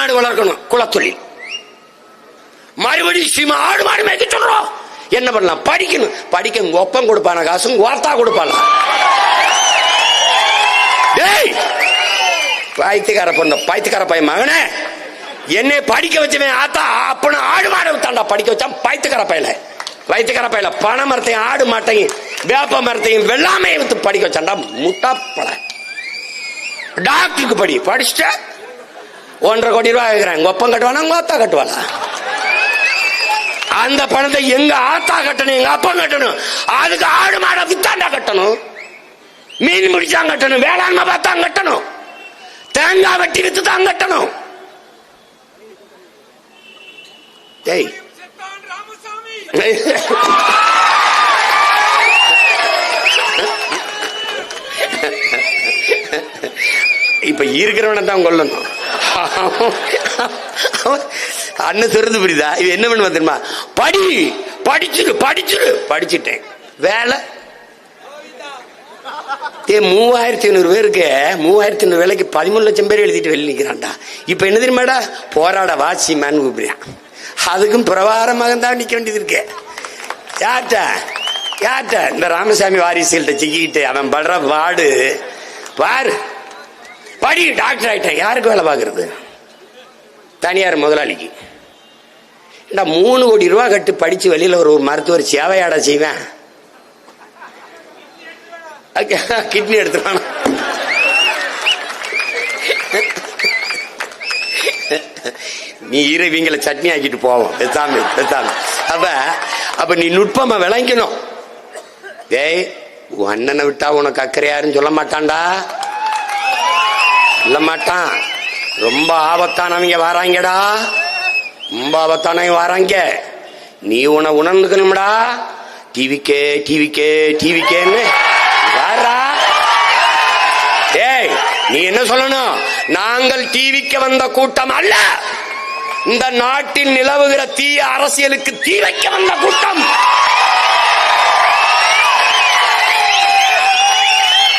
மாடு வளர்க்கணும் குலத்தொழில். மறுபடியும் சீமா ஆடு மாடு மேய்க்க சொல்றோம். என்ன பண்ணலாம்? படிக்கணும். படிக்க ஒப்பம் கொடுப்பான காசும் உங்க வார்த்தா டேய்! பாய்த்துக்கார பொண்ணு பாய்த்துக்கார பையன் மகனே. என்னை படிக்க வச்சவன் ஆத்தா அப்பன ஆடு மாடு தாண்டா படிக்க வச்சான் பாய்த்துக்கார பையல வயிற்றுக்கார பையல பனை மரத்தையும் ஆடு மாட்டையும் வேப்ப மரத்தையும் வெள்ளாமையை வித்து படிக்க வச்சாண்டா முட்டா பழ டாக்டருக்கு படி படிச்சுட்ட ஒன்றரை கோடி ரூபாய் கேட்கிறேன் உங்க ஒப்பம் கட்டுவானா உங்க ஆத்தா கட்டுவானா? அந்த பணத்தை எங்க ஆத்தா கட்டணும் எங்க அப்பா கட்டணும்? அதுக்கு ஆடு மாடை வித்தாண்டா கட்டணும். மீன் பிடிச்சா கட்டணும் வேளாண்மை பார்த்தா கட்டணும். தேங்காய் வெட்டி வித்து தான் கட்டணும். டேய். இப்ப இருக்கிறவனை தான் கொல்லணும். அண்ணன் திறந்து புரியுதா? இது என்ன பண்ணுவா தெரியுமா? படி படிச்சிரு படிச்சிரு படிச்சிட்டேன். வேலை. ஏ மூவாயிரத்தி ஐநூறு பேருக்கு மூவாயிரத்தி ஐநூறு வேலைக்கு பதிமூணு லட்சம் பேர் எழுதிட்டு வெளியே நிற்கிறான்டா இப்ப என்ன தெரியுமாடா? போராட வாசி மேன் கூப்பிடுறான். அதுக்கும் பிரபாரமாக தான் நிற்க வேண்டியது இருக்கு. யார்கிட்ட? யார்கிட்ட? இந்த ராமசாமி வாரிசுகள்கிட்ட சிக்கிக்கிட்டு அவன் படுற பாடு பாரு. படி டாக்டர் ஆகிட்டேன் யாருக்கு வேலை பார்க்கறது? தனியார் முதலாளிக்கு. என்ன மூணு கோடி ரூபா கட்டு படிச்சு வெளியில் ஒரு மருத்துவர் சேவையாட செய்வேன். கிட்னி எடுத்துருவான்? நீ இறைவிங்களை சட்னி ஆக்கிட்டு போவோம். பெத்தாமி பெத்தாமி. அப்ப அப்ப நீ நுட்பமா விளங்கணும் டேய் உன் அண்ணனை விட்டா உனக்கு அக்கறை யாருன்னு சொல்ல மாட்டான்டா. சொல்ல மாட்டான் ரொம்ப ஆபத்தானவங்க வராங்கடா. ரொம்ப ஆபத்தானவங்க வராங்க. நீ உன உணர்ந்துக்கணும்டா. டிவிக்கே டிவிக்கே டிவிக்கேன்னு. வாரா டேய் நீ என்ன சொல்லணும்? நாங்கள் டிவிக்கு வந்த கூட்டம் அல்ல. இந்த நாட்டில் நிலவுகிற தீய அரசியலுக்கு தீ வைக்க வந்த கூட்டம்.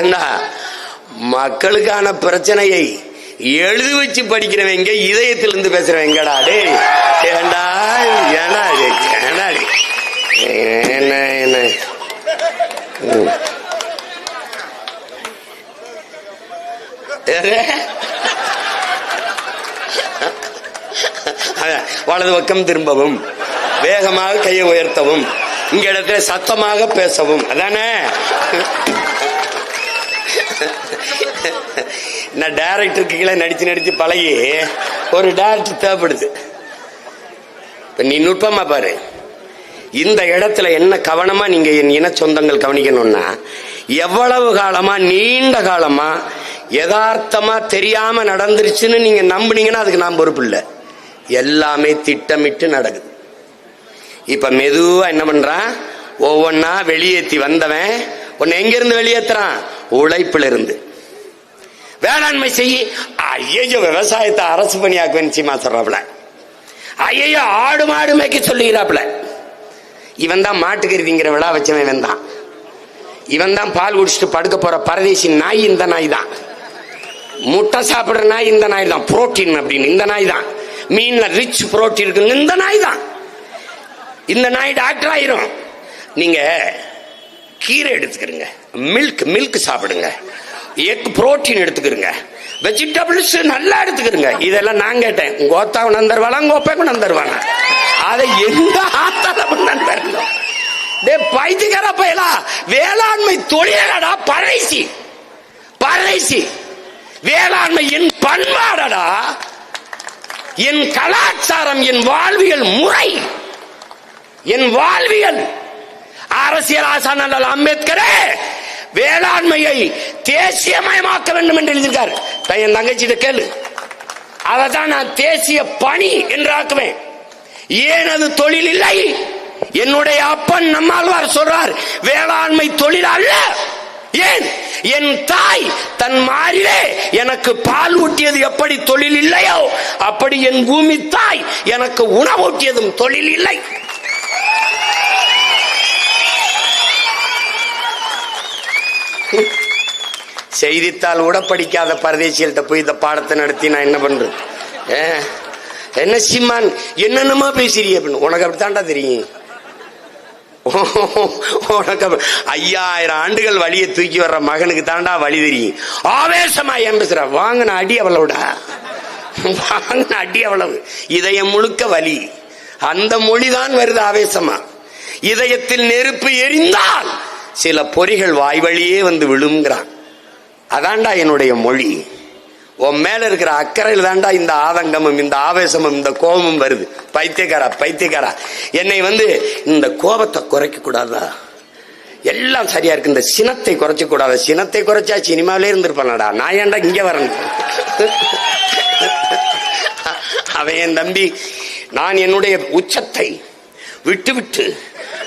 என்ன மக்களுக்கான பிரச்சனையை எழுதி வச்சு படிக்கிறவங்க இதயத்திலிருந்து பேசுறவங்கடா டேய். ஏண்டா என்ன என்ன? வலது பக்கம் திரும்பவும். வேகமாக கையை உயர்த்தவும். இங்க இடத்துல சத்தமாக பேசவும். அதானே? நான் டேரக்டருக்கு கீழே நடிச்சு நடிச்சு பழகி ஒரு டேரக்டர் தேவைப்படுது. இப்போ நீ நுட்பமா பாரு. இந்த இடத்துல என்ன கவனமா நீங்க என் இன சொந்தங்கள் கவனிக்கணும்னா எவ்வளவு காலமா நீண்ட காலமா யதார்த்தமா தெரியாம நடந்துருச்சுன்னு நீங்க நம்புனீங்கன்னா அதுக்கு நான் பொறுப்பு இல்லை. எல்லாமே திட்டமிட்டு நடக்குது. இப்ப மெதுவா என்ன பண்றான்? ஒவ்வொன்னா வெளியேத்தி வந்தவன். உன்னை எங்கேருந்து வெளியேற்றுறான் உழைப்பிலிருந்து. இருந்து வேளாண்மை செய்ய ஐயோ விவசாயத்தை அரசு பணியாக்குவேன் சீமா சொல்றாப்புல. ஐயோ ஆடு மாடு மேய்க்க சொல்லுகிறாப்புல. இவன் தான் மாட்டுக்கருதிங்கிற விழா வச்சவன் இவன் தான் இவன் தான் பால் குடிச்சிட்டு படுக்க போற பரதேசி நாய் இந்த நாய் தான் முட்டை சாப்பிடுற நாய் இந்த நாய் தான் புரோட்டீன் அப்படின்னு இந்த நாய் தான் மீன்ல ரிச் புரோட்டீன் இருக்குன்னு இந்த நாய் தான் இந்த நாய் டாக்டர் ஆயிரும். நீங்க கீரை எடுத்துக்கிறங்க மில்க் மில்க் சாப்பிடுங்க. எக் புரோட்டீன் எடுத்துக்கிறங்க வெஜிடபிள்ஸ் நல்லா எடுத்துக்கிறங்க இதெல்லாம் நான் கேட்டேன். உங்க ஓத்தா கொண்டு தருவாளா? உங்க கொண்டு தருவாங்க அதை எந்த ஆத்தால கொண்டு தரணும்? டே பைத்தியக்கார பயலா. வேளாண்மை தொழிலடா பரதேசி. பரதேசி. வேளாண்மை என் பண்பாடடா. என் கலாச்சாரம் என் வாழ்வியல் முறை. என் வாழ்வியல் அரசியல் ஆசான அம்பேத்கரே வேளாண்மையை தேசியமயமாக்க வேண்டும் என்று எழுதியிருக்காரு. தான் என் தங்கச்சிட்ட கேளு. அதை தான் நான் தேசிய பணி என்று ஆக்குவேன். ஏன் அது தொழில் இல்லை? என்னுடைய அப்பன் நம்மாழ்வார் சொல்றார் வேளாண்மை தொழில் அல்ல. ஏன்? என் தாய் தன் மாறிலே எனக்கு பால் ஊட்டியது எப்படி தொழில் இல்லையோ அப்படி என் பூமி தாய் எனக்கு உணவூட்டியதும் தொழில் இல்லை. செய்தித்தாள் கூட படிக்காத பரதேசிகள்கிட்ட போய் இந்த பாடத்தை நடத்தி நான் என்ன பண்றது? என்ன சிம்மான் என்னென்னமா பேசுறீ அப்படின்னு? உனக்கு அப்படித்தான்டா தெரியும். உனக்கு ஐயாயிரம் ஆண்டுகள் வழியை தூக்கி வர்ற மகனுக்கு தாண்டா வழி தெரியும். ஆவேசமா ஏன் பேசுற வாங்கின அடி அவ்வளவுடா. வாங்கின அடி அவ்வளவு. இதயம் முழுக்க வலி. அந்த மொழிதான் வருது ஆவேசமா. இதயத்தில் நெருப்பு எரிந்தால் சில பொறிகள் வாய் வழியே வந்து விழுங்கிறான். அதாண்டா என்னுடைய மொழி. உன் மேல இருக்கிற அக்கறையில் தாண்டா இந்த ஆதங்கமும் இந்த ஆவேசமும் இந்த கோபமும் வருது. பைத்தியக்காரா பைத்தியக்காரா. என்னை வந்து இந்த கோபத்தை குறைக்க கூடாதா எல்லாம் சரியா இருக்கு. இந்த சினத்தை குறைச்ச கூடாது. சினத்தை குறைச்சா சினிமாவிலே இருந்திருப்பானடா. நான் ஏன்டா இங்க வரேன்? அவன் என் தம்பி நான் என்னுடைய உச்சத்தை விட்டு விட்டு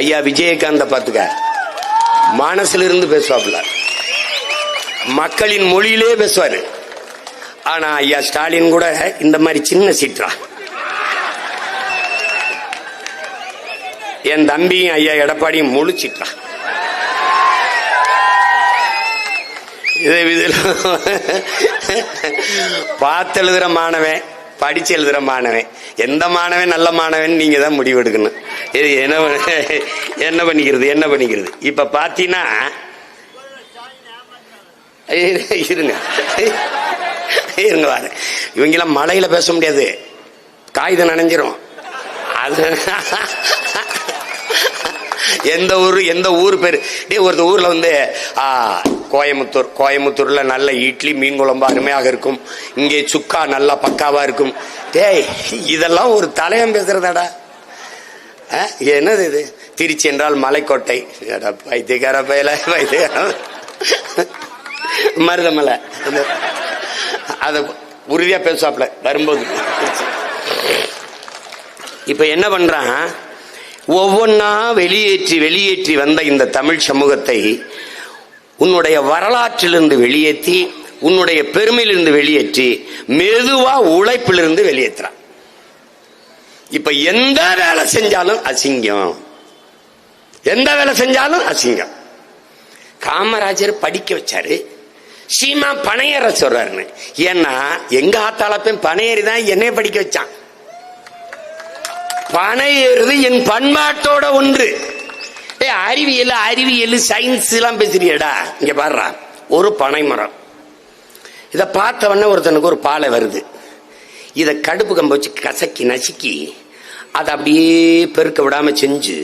ஐயா விஜயகாந்த பாத்துக்க மனசுல இருந்து பேசுவாப்புல. மக்களின் மொழியிலே பேசுவாரு. ஆனா ஐயா ஸ்டாலின் கூட இந்த மாதிரி சின்ன சீற்றா. என் தம்பியும் ஐயா எடப்பாடியும் முழு சீற்றா. இதை பார்த்து எழுதுற மாணவன் படிச்சு எழுதுற மாணவன். எந்த மாணவன் நல்ல மாணவன் நீங்க தான் முடிவெடுக்கணும் இது என்ன என்ன பண்ணிக்கிறது என்ன பண்ணிக்கிறது? இப்ப பாத்தீங்கன்னா இருங்க. இருங்க வாரு. இவங்கெல்லாம் மலையில பேச முடியாது. காகிதம் நனைஞ்சிரும். அது எந்த ஊர் எந்த ஊர் பேர்? டே ஒரு ஊரில் வந்து கோயமுத்தூர் கோயமுத்தூரில் நல்ல இட்லி மீன் குழம்பு அருமையாக இருக்கும். இங்கே சுக்கா நல்லா பக்காவாக இருக்கும். டேய் இதெல்லாம் ஒரு தலையம் பேசுறதாடா. ஆ, என்னது இது? திருச்சி என்றால் மலைக்கோட்டை. வைத்தியக்கார பயில வைத்தியக்கார மருதமலை. அதை உறுதியாக பேசுவாப்ல வரும்போது. இப்போ என்ன பண்ணுறான் ஒவ்வொன்னா வெளியேற்றி வெளியேற்றி வந்த இந்த தமிழ் சமூகத்தை உன்னுடைய வரலாற்றிலிருந்து வெளியேற்றி உன்னுடைய பெருமையிலிருந்து வெளியேற்றி மெதுவா உழைப்பிலிருந்து வெளியேற்றுறான். இப்ப எந்த வேலை செஞ்சாலும் அசிங்கம். எந்த வேலை செஞ்சாலும் அசிங்கம். காமராஜர் படிக்க வச்சாரு. சீமா பனையற சொல்றாருன்னு. ஏன்னா எங்க ஆத்தாளப்பையும் பனையறி தான் என்னைய படிக்க வச்சான். பனையேறுது என் பண்பாட்டோட ஒன்று. ஏ அறிவியல் அறிவியல் சயின்ஸ் எல்லாம் பேசுறியடா. இங்க பாடுறா ஒரு பனை மரம். இதை பார்த்த ஒருத்தனுக்கு ஒரு பாலை வருது. இதை கடுப்பு கம்ப வச்சு கசக்கி நசுக்கி அதை அப்படியே பெருக்க விடாம செஞ்சு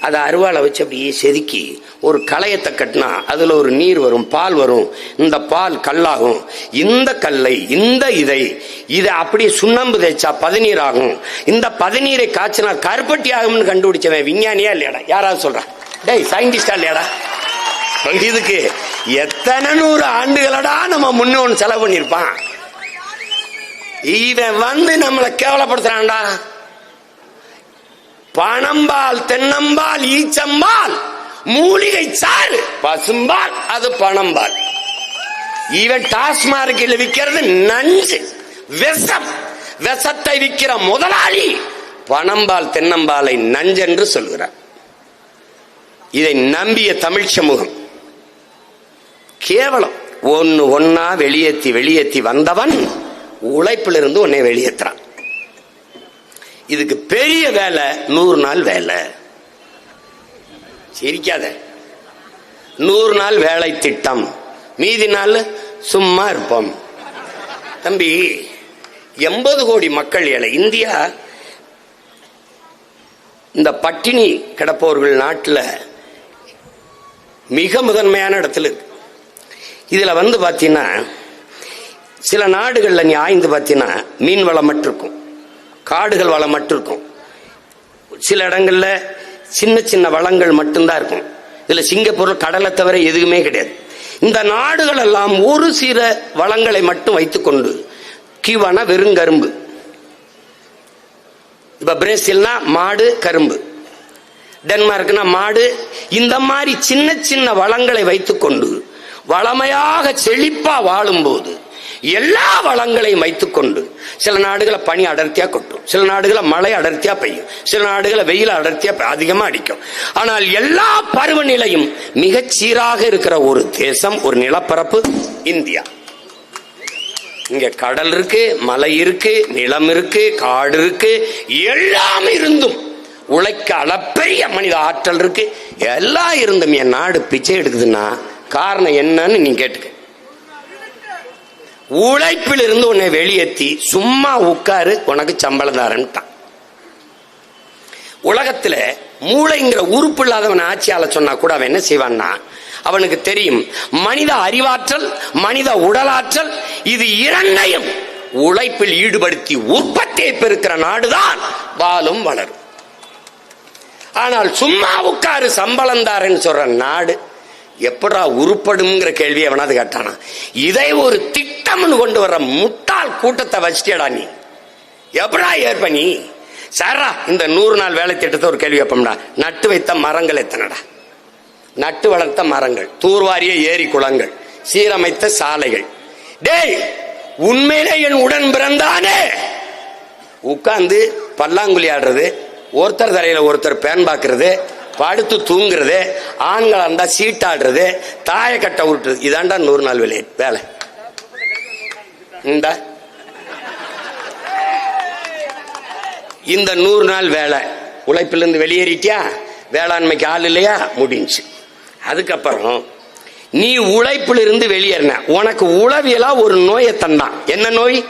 அதை அருவாளை வச்சு அப்படியே செதுக்கி ஒரு களையத்தை கட்டினா அதுல ஒரு நீர் வரும் பால் வரும். இந்த பால் கல்லாகும். இந்த கல்லை இந்த இதை இதை அப்படியே சுண்ணாம்பு தேய்ச்சா பதநீர் ஆகும். இந்த பதநீரை காய்ச்சினா கருப்பட்டி ஆகும்னு கண்டுபிடிச்சவன் விஞ்ஞானியா இல்லையாடா? யாராவது சொல்றான் டேய் சயின்டிஸ்டா இல்லையாடா? இதுக்கு எத்தனை நூறு ஆண்டுகளடா நம்ம முன்னோன் செலவு பண்ணியிருப்பான்? இவன் வந்து நம்மளை கேவலப்படுத்துறான்டா. பணம்பால் தென்னம்பால் ஈச்சம்பால் மூலிகை சாறு பசும்பால் அது பணம்பால். இவன் டாஸ்மார்க்கில் விற்கிறது நஞ்சு விஷம். விஷத்தை விற்கிற முதலாளி பணம்பால் தென்னம்பாலை நஞ்சென்று சொல்கிறார். இதை நம்பிய தமிழ் சமூகம் கேவலம். ஒன்னு ஒன்னா வெளியேத்தி வெளியேத்தி வந்தவன் உழைப்பிலிருந்து உன்னை வெளியேற்றுறான் இதுக்கு பெரிய வேலை நூறு நாள் வேலை. சிரிக்காத. நூறு நாள் வேலை திட்டம். மீதி நாள் சும்மா இருப்போம். தம்பி எண்பது கோடி மக்கள் ஏழை. இந்தியா இந்த பட்டினி கிடப்பவர்கள் நாட்டில் மிக முதன்மையான இடத்துல இருக்கு. இதில் வந்து பார்த்தீங்கன்னா சில நாடுகளில் நீ ஆய்ந்து பார்த்தீங்கன்னா மீன் வளம் மட்டும் இருக்கும். காடுகள் வளம் மட்டும் இருக்கும் சில இடங்கள்ல சின்ன சின்ன வளங்கள் மட்டும்தான் இருக்கும். இதுல சிங்கப்பூர் கடலை தவிர எதுவுமே கிடையாது. இந்த நாடுகள் எல்லாம் ஒரு சில வளங்களை மட்டும் வைத்துக்கொண்டு கிவானா வெறும் கரும்பு. இப்ப பிரேசில்னா மாடு கரும்பு. டென்மார்க்னா மாடு. இந்த மாதிரி சின்ன சின்ன வளங்களை வைத்துக்கொண்டு வளமையாக செழிப்பா வாழும்போது எல்லா வளங்களையும் வைத்துக்கொண்டு சில நாடுகளை பனி அடர்த்தியா கொட்டும். சில நாடுகளை மழை அடர்த்தியா பெய்யும். சில நாடுகளை வெயில் அடர்த்தியா அதிகமா அடிக்கும். ஆனால் எல்லா பருவநிலையும் மிகச் சீராக இருக்கிற ஒரு தேசம் ஒரு நிலப்பரப்பு இந்தியா. இங்க கடல் இருக்கு மலை இருக்கு நிலம் இருக்கு காடு இருக்கு எல்லாம் இருந்தும் உழைக்க அளப்பெரிய மனித ஆற்றல் இருக்கு. எல்லாம் இருந்தும் என் நாடு பிச்சை எடுக்குதுன்னா காரணம் என்னன்னு நீ கேட்டுக்க. உழைப்பில் இருந்து உன்னை வெளியேற்றி சும்மா உட்காரு உனக்கு சம்பளம் தாரன்ட்டான் உலகத்தில் மூளைங்கிற உறுப்பு இல்லாதவன் ஆட்சியாளர் சொன்னா கூட அவன் என்ன செய்வான்னா அவனுக்கு தெரியும் மனித அறிவாற்றல் மனித உடலாற்றல் இது இரண்டையும் உழைப்பில் ஈடுபடுத்தி உற்பத்தியை பெருக்கிற நாடுதான் வாழும் வளரும். ஆனால் சும்மா உட்காரு சம்பளம் தாரன்னு சொல்ற நாடு எப்படா உருப்படுங்கிற கேள்வி அவனாவது கேட்டானா. இதை ஒரு திட்டம்னு கொண்டு வர்ற முட்டாள் கூட்டத்தை வச்சுட்டேடா நீ. எப்படா ஏற்ப நீ? சாரா இந்த நூறு நாள் வேலை திட்டத்தை ஒரு கேள்வி வைப்போம்டா நட்டு வைத்த மரங்கள் எத்தனடா? நட்டு வளர்த்த மரங்கள் தூர்வாரிய ஏரி குளங்கள் சீரமைத்த சாலைகள். டேய் உண்மையிலே என் உடன் பிறந்தானே. உட்கார்ந்து பல்லாங்குழி ஆடுறது ஒருத்தர் தலையில ஒருத்தர் பேன் பாக்குறது படுத்து தூங்குறது ஆண்களா இருந்தா சீட்டாடுறது தாய கட்ட உருட்டுறது இதாண்டா நூறு நாள் வேலை வேலை. இந்த. இந்த நூறு நாள் வேலை. உழைப்பிலிருந்து வெளியேறிட்டியா? வேளாண்மைக்கு ஆள் இல்லையா? முடிஞ்சு. அதுக்கப்புறம் நீ உழைப்பிலிருந்து வெளியேறின. உனக்கு உளவியலா ஒரு நோயை தந்தான் என்ன நோய்?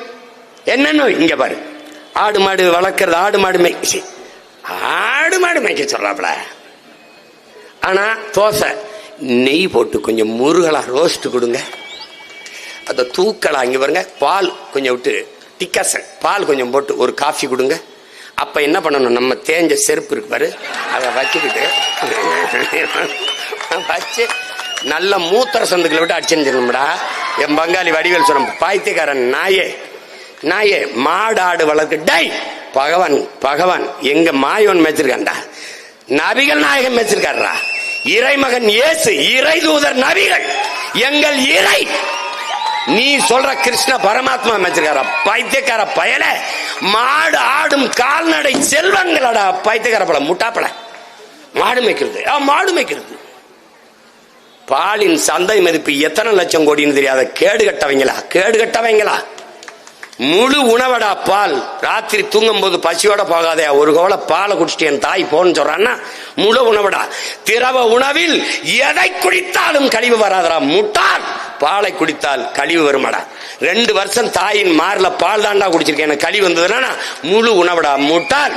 என்ன நோய்? இங்க பாரு. ஆடு மாடு வளர்க்கறது ஆடு மாடு மேய் ஆடு மாடு மேய்க்க சொல்றாப்ல. ஆனா தோசை. நெய் போட்டு கொஞ்சம் முருகலா ரோஸ்ட் கொடுங்க. அந்த தூக்கலா இங்க பாருங்க பால் கொஞ்சம் விட்டு டிக்காசன். பால் கொஞ்சம் போட்டு ஒரு காஃபி கொடுங்க. அப்ப என்ன பண்ணணும்? நம்ம தேஞ்ச செருப்பு இருக்கு பாரு அதை வச்சுக்கிட்டு வச்சு நல்ல மூத்தர சந்துக்களை விட்டு அடிச்சிருந்துடா என் பங்காளி வடிவேல் சொன்ன பாய்த்தியக்காரன் நாயே நாயே மாடு ஆடு வளர்க்கு. டை பகவான் பகவான் எங்க மாயவன் மேய்ச்சிருக்கான்டா. நபிகள் நாயகன் மேய்ச்சிருக்காரா இறைமகன் இயேசு இறை தூதர் நபிகள் எங்கள் இறை. நீ சொல்ற கிருஷ்ண பரமாத்மா அமைச்சிருக்கார? பைத்தியக்கார பயல. மாடு ஆடும் கால்நடை செல்வங்களடா பைத்தியக்கார பழம் முட்டாப்பழ மாடு மேய்க்கிறது. ஆ, மாடு மேய்க்கிறது. பாலின் சந்தை மதிப்பு எத்தனை லட்சம் கோடின்னு தெரியாத கேடு கட்டவங்களா? கேடு கட்டவங்களா? முழு உணவடா பால். ராத்திரி தூங்கும் போது பசியோட போகாதே ஒரு கோல பாலை குடிச்சிட்டு என் தாய் போன்னு சொல்றான்னா முழு உணவடா. திரவ உணவில் எதை குடித்தாலும் கழிவு வராதரா முட்டால் பாலை குடித்தால் கழிவு வருமாடா. ரெண்டு வருஷம் தாயின் மார்ல பால் தாண்டா குடிச்சிருக்கேன். எனக்கு கழிவு வந்ததுன்னா முழு உணவடா. முட்டால்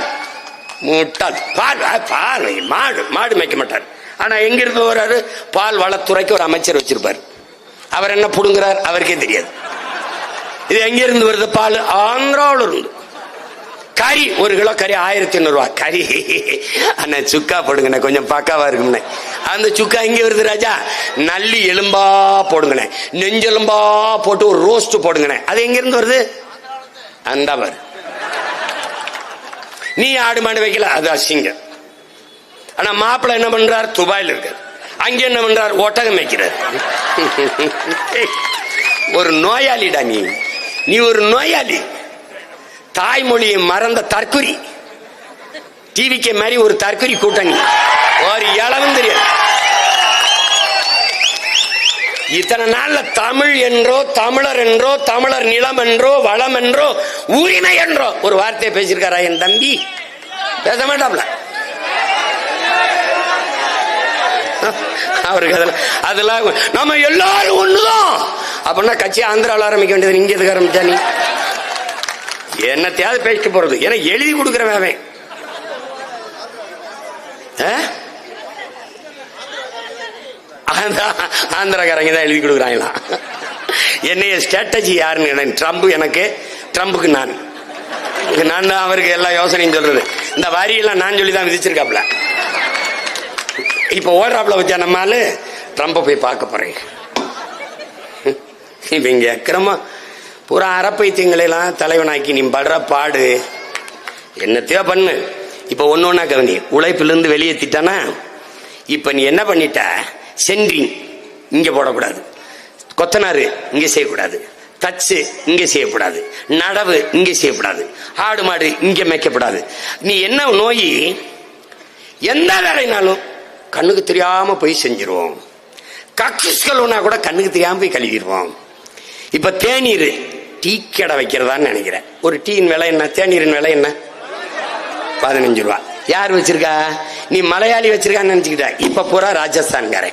முட்டால் பால் பால் மாடு மாடு மேய்க்க மாட்டார். ஆனா எங்க இருந்து வர்றாரு பால் வளத்துறைக்கு ஒரு அமைச்சர் வச்சிருப்பார். அவர் என்ன புடுங்குறார்? அவருக்கே தெரியாது. இது எங்க இருந்து வருது பால்? ஆந்திராவில் இருந்து கறி ஒரு கிலோ கறி ஆயிரத்தி ஐநூறுவா கறி. அண்ணா சுக்கா போடுங்கண்ணே கொஞ்சம் பக்காவா இருக்கும்ண்ணே. அந்த சுக்கா எங்க வருது ராஜா. நல்லி எலும்பா போடுங்கண்ணே. நெஞ்செலும்பா போட்டு ஒரு ரோஸ்ட் போடுங்கண்ணே. அது எங்க இருந்து வருது? அந்த பாரு நீ ஆடு மாடு வைக்கல? அது அசிங்கம். ஆனா மாப்பிள்ளை என்ன பண்றார்? துபாயில் இருக்கார். அங்க என்ன பண்றார்? ஒட்டகம் வைக்கிறார். ஒரு நோயாளிடா நீ. நீ ஒரு நோயாளி. தாய்மொழியை மறந்த தற்குறி. டிவிக்கு மாதிரி ஒரு தற்குறி கூட்டணி. ஒரு இளவும் தெரியாது இத்தனை நாள்ல தமிழ் என்றோ தமிழர் என்றோ தமிழர் நிலம் என்றோ வளம் என்றோ உரிமை என்றோ. ஒரு வார்த்தையை பேசியிருக்காரா என் தம்பி? பேச மாட்டாப்ல. அவருக்கு அதெல்லாம் அதெல்லாம் நம்ம எல்லாரும் ஒண்ணுதான். அப்படின்னா கட்சி ஆந்திராவில் ஆரம்பிக்க வேண்டியது இங்க எதுக்கு ஆரம்பிச்சா நீ? என்னத்தையாவது பேசிட்டு போறது. ஏன்னா எழுதி கொடுக்குறவன் அவன். ஆந்திராக்காரங்க தான் எழுதி கொடுக்குறாங்களா என்னைய ஸ்ட்ராட்டஜி யாருன்னு ட்ரம்ப் எனக்கு ட்ரம்புக்கு நான். நான் தான் அவருக்கு எல்லா யோசனையும் சொல்றது. இந்த வரியெல்லாம் நான் சொல்லி தான் விதிச்சிருக்காப்ல இப்ப ஓடுறாப்புல வச்சா நம்ம ட்ரம்ப போய் பார்க்க போறேன் இப்ப இங்க அக்கிரமா பூரா அறப்பைத்தியங்களெல்லாம் தலைவனாக்கி நீ படுற பாடு. என்னத்தையோ பண்ணு. இப்ப ஒன்று ஒன்றா கவனி. உழைப்பிலிருந்து வெளியேற்றிட்டானா இப்ப நீ என்ன பண்ணிட்ட? சென்ட்ரிங். இங்க போடக்கூடாது. கொத்தனாரு இங்க செய்யக்கூடாது. தச்சு இங்க செய்யக்கூடாது. நடவு இங்க செய்யக்கூடாது. ஆடு மாடு இங்க மேய்க்கப்படாது. நீ என்ன நோய்? எந்த வேலைனாலும் கண்ணுக்கு தெரியாம போய் செஞ்சிருவோம். கக்கூஸ் கழுவுனா கூட கண்ணுக்கு தெரியாம போய் கழுவிடுவோம். இப்ப தேநீர் டீ கடை வைக்கிறதான்னு நினைக்கிறேன். ஒரு டீயின் விலை என்ன? தேநீரின் விலை என்ன? பதினஞ்சு ரூபா. யார் வச்சிருக்கா? நீ மலையாளி வச்சிருக்கான்னு நினைச்சுக்கிட்ட. இப்ப பூரா ராஜஸ்தான்காரன்.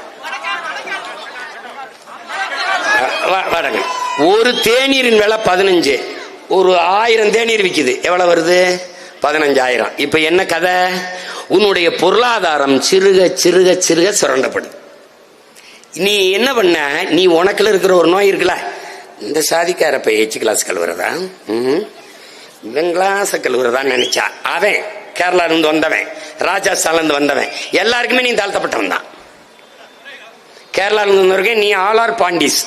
வா- ஒரு தேநீரின் விலை பதினஞ்சு. ஒரு ஆயிரம் தேநீர் விக்குது. எவ்வளவு வருது? பதினஞ்சாயிரம். இப்ப என்ன கதை? உன்னுடைய பொருளாதாரம் சிறுக சிறுக சிறுக சுரண்டப்படும். நீ என்ன பண்ண? நீ உனக்குல இருக்கிற ஒரு நோய் இருக்குல்ல? இந்த சாதிக்கார போய் எச்சு கிளாஸ் கழுவுறதா? இவன் கிளாஸ் கழுவுறதான்னு நினைச்சா. அவன் கேரளால இருந்து வந்தவன் ராஜஸ்தான்ல இருந்து வந்தவன் எல்லாருக்குமே நீ தாழ்த்தப்பட்டவன் தான். கேரளால இருந்து நீ ஆல் ஆர் பாண்டிஸ்.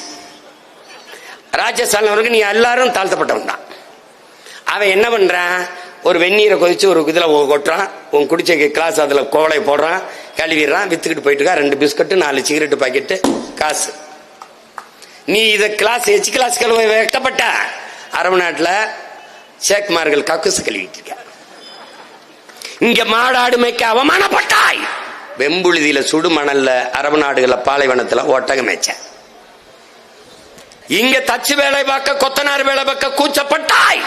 ராஜஸ்தான்ல வரைக்கும் நீ எல்லாரும் தாழ்த்தப்பட்டவன் தான். அவன் என்ன பண்றான்? ஒரு வெந்நீரை கொதிச்சு ஒரு இதில் கொட்டுறான். உன் குடிச்ச கிளாஸ் அதுல கோவலை போடுறான். கழுவிடுறான். வித்துக்கிட்டு போயிட்டு ரெண்டு பிஸ்கட்டு நாலு சிகரெட்டு பாக்கெட்டு காசு. நீ இதை கிளாஸ் எச்சு கிளாஸ் கழுவ வெட்டப்பட்ட அரபு நாட்டுல சேக்மார்கள் கக்குசு கழுவிட்டு இருக்க இங்க மாடாடு மேய்க்க அவமானப்பட்டாய். வெம்புழுதியில சுடு மணல்ல அரபு நாடுகளை பாலைவனத்துல ஒட்டகம் மேய்ச்ச இங்க தச்சு வேலை பார்க்க கொத்தனார் வேலை பார்க்க கூச்சப்பட்டாய்.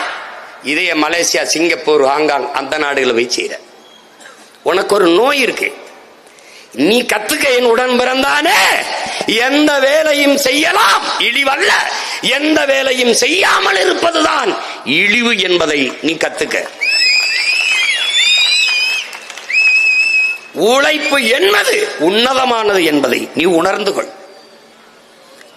இதைய மலேசியா சிங்கப்பூர் ஹாங்காங் அந்த நாடுகளை போய் செய்யற உனக்கு ஒரு நோய் இருக்கு. நீ கத்துக்க என் உடன் பிறந்தானே. எந்த வேலையும் செய்யலாம். இழிவல்ல. எந்த வேலையும் செய்யாமல் இருப்பதுதான் இழிவு என்பதை நீ கத்துக்க. உழைப்பு என்பது உன்னதமானது என்பதை நீ உணர்ந்து கொள்.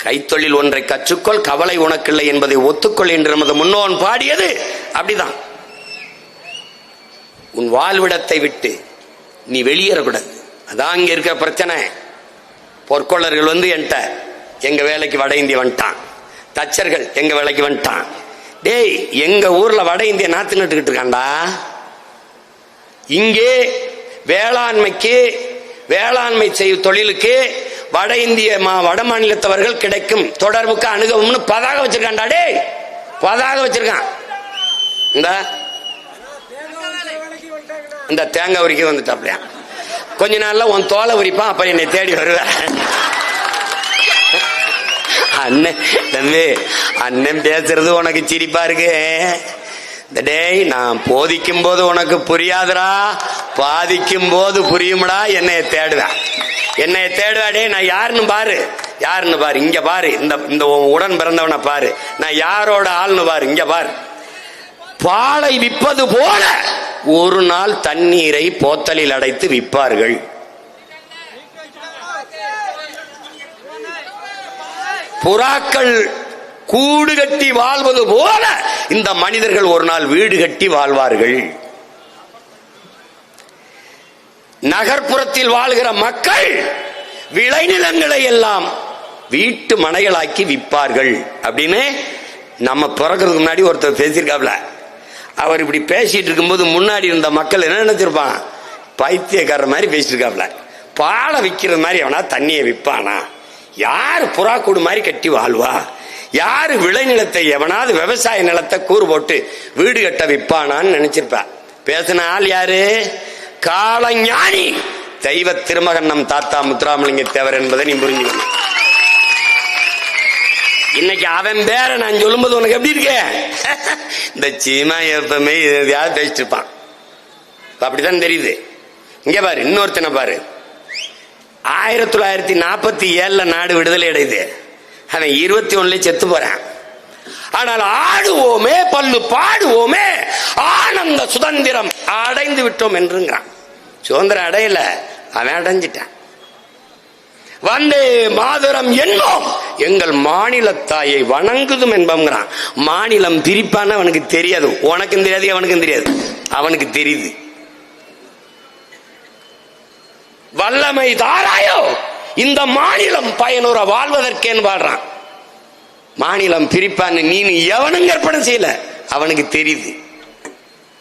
கைத்தொழில் ஒன்றை கற்றுக்கொள் கவலை உனக்கில்லை என்பதை ஒத்துக்கொள் என்று நமது முன்னோன் பாடியது. அப்படிதான். உன் வாழ்விடத்தை விட்டு நீ வெளியேறக்கூடாது. அதான் இங்க இருக்கிற பிரச்சனை. பொற்கொள்ளர்கள் வந்து என்கிட்ட எங்க வேலைக்கு வட இந்திய வந்துட்டான். தச்சர்கள் எங்க வேலைக்கு வந்துட்டான்? டேய் எங்க ஊர்ல வட இந்திய நாத்து நட்டுக்கிட்டு இருக்கான்டா. இங்கே வேளாண்மைக்கு வேளாண்மை செய்யும் தொழிலுக்கு வட இந்திய மா வட மாநிலத்தவர்கள் கிடைக்கும் தொடர்புக்கு அணுகவும்னு பதாக வச்சிருக்கான்டா டேய். பதாக வச்சிருக்கான். இந்த. இந்த தேங்காய் உரிக்க வந்துட்டாப்லையா. கொஞ்ச நாள்ல உன் தோலை உரிப்பான் அப்ப என்னை தேடி வருவேன் அண்ணன் தம்பி அண்ணன் பேசுறது உனக்கு சிரிப்பா இருக்கு. இந்த டேய் நான் போதிக்கும் போது உனக்கு புரியாதுடா. பாதிக்கும் போது புரியும்டா என்னைய தேடுவேன் என்னை தேடுவாடே நான் யாருன்னு பாரு. யாருன்னு பாரு இங்க பாரு. இந்த இந்த உடன் பிறந்தவனை பாரு. நான் யாரோட ஆள்னு பாரு இங்க பாரு. பாலை விற்பது போல ஒரு நாள் தண்ணீரை போத்தலில் அடைத்து விற்பார்கள். புறாக்கள் கூடு கட்டி வாழ்வது போல இந்த மனிதர்கள் ஒரு நாள் வீடு கட்டி வாழ்வார்கள். நகர்ப்புறத்தில் வாழ்கிற மக்கள் விளைநிலங்களை எல்லாம் வீட்டு மனைகளாக்கி விற்பார்கள். அப்படின்னு நம்ம பிறக்கிறதுக்கு முன்னாடி ஒருத்தர் பேசியிருக்காப்ல. அவர் இப்படி பேசிட்டு இருக்கும்போது முன்னாடி இருந்த மக்கள் என்ன நினைச்சிருப்பான்? பைத்தியக்காரர் மாதிரி பேசியிருக்காப்ல. பாலை விற்கிறது மாதிரி அவனா தண்ணியை விற்பானா? யார் புறா கூடு மாதிரி கட்டி வாழ்வா? யார் விளைநிலத்தை எவனாவது விவசாய நிலத்தை கூறு போட்டு வீடு கட்ட விற்பானான்னு நினைச்சிருப்பா. பேசின ஆள் யாரு? காலஞானி. தெய்வ திருமகன் நம் தாத்தா முத்துராமலிங்க தேவர் என்பதை நீ புரிஞ்சுக்கணும் இன்னைக்கு அவன் பேர நான் சொல்லும்போது உனக்கு எப்படி இருக்க? இந்த சீமா எப்பவுமே எதையாவது பேசிட்டு இருப்பான் அப்படித்தான் தெரியுது. இங்க பாரு இன்னொருத்தனை பாரு. ஆயிரத்தி தொள்ளாயிரத்தி நாற்பத்தி ஏழுல நாடு விடுதலை அடையுது. அவன் இருபத்தி ஒண்ணுல செத்து போறான். ஆனால் ஆடுவோமே பல்லு பாடுவோமே ஆனந்த சுதந்திரம் அடைந்து விட்டோம் என்றுங்கிறான். சுதந்திரம் அடையல அவன் அடைஞ்சிட்டான். வந்தே மாதரம் என்போம் எங்கள் மாநில தாயை வணங்குதும் என்பங்கிறான் மாநிலம் பிரிப்பான்னு அவனுக்கு தெரியாது. உனக்கும் தெரியாது அவனுக்கும் தெரியாது. அவனுக்கு தெரியுது. வல்லமை தாராயோ இந்த மாநிலம் பயனுற வாழ்வதற்கேன்னு வாழ்றான். மாநிலம் பிரிப்பான்னு நீ எவனும் கற்பனை செய்யல அவனுக்கு தெரியுது.